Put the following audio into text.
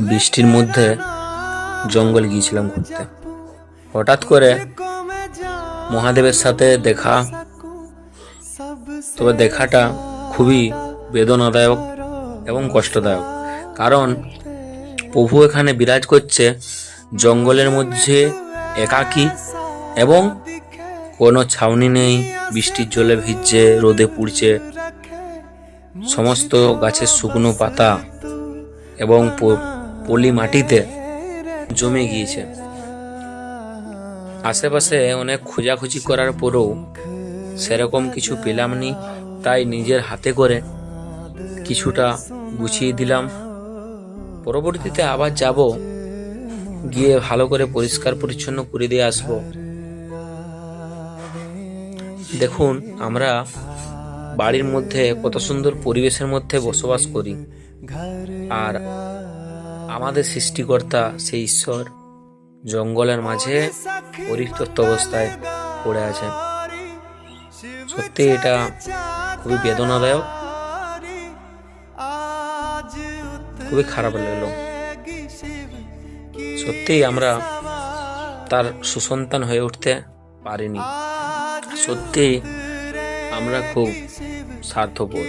বৃষ্টির মধ্যে জঙ্গল গিয়েছিলাম ঘুরতে। হঠাৎ করে মহাদেবের সাথে দেখা। তবে দেখাটা খুবই বেদনাদায়ক এবং কষ্টদায়ক। কারণ প্রভু এখানে বিরাজ করছে জঙ্গলের মধ্যে একাকী এবং কোনো ছাউনি নেই, বৃষ্টির জলে ভিজছে, রোদে পুড়ছে। সমস্ত গাছের শুকনো পাতা এবং পলি মাটিতে জমে গিয়েছে। আশেপাশে অনেক খোঁজাখুঁজি করার পরেও সেরকম কিছু পেলাম নি, তাই নিজের হাতে করে কিছুটা গুছিয়ে দিলাম। পরবর্তীতে আবার যাব, গিয়ে ভালো করে পরিষ্কার পরিচ্ছন্ন করে দিয়ে আসব। দেখুন, আমরা বাড়ির মধ্যে কত সুন্দর পরিবেশের মধ্যে বসবাস করি। আর আমাদের সৃষ্টিকর্তা সেই ঈশ্বর জঙ্গলের মাঝে পরিত্যক্ত অবস্থায় পড়ে আছে। সত্যি এটা খুবই বেদনাদায়ক, খুবই খারাপ লাগল। সত্যি আমরা তার সুসন্তান হয়ে উঠতে পারিনি। সত্যি আমরা খুব স্বার্থপর।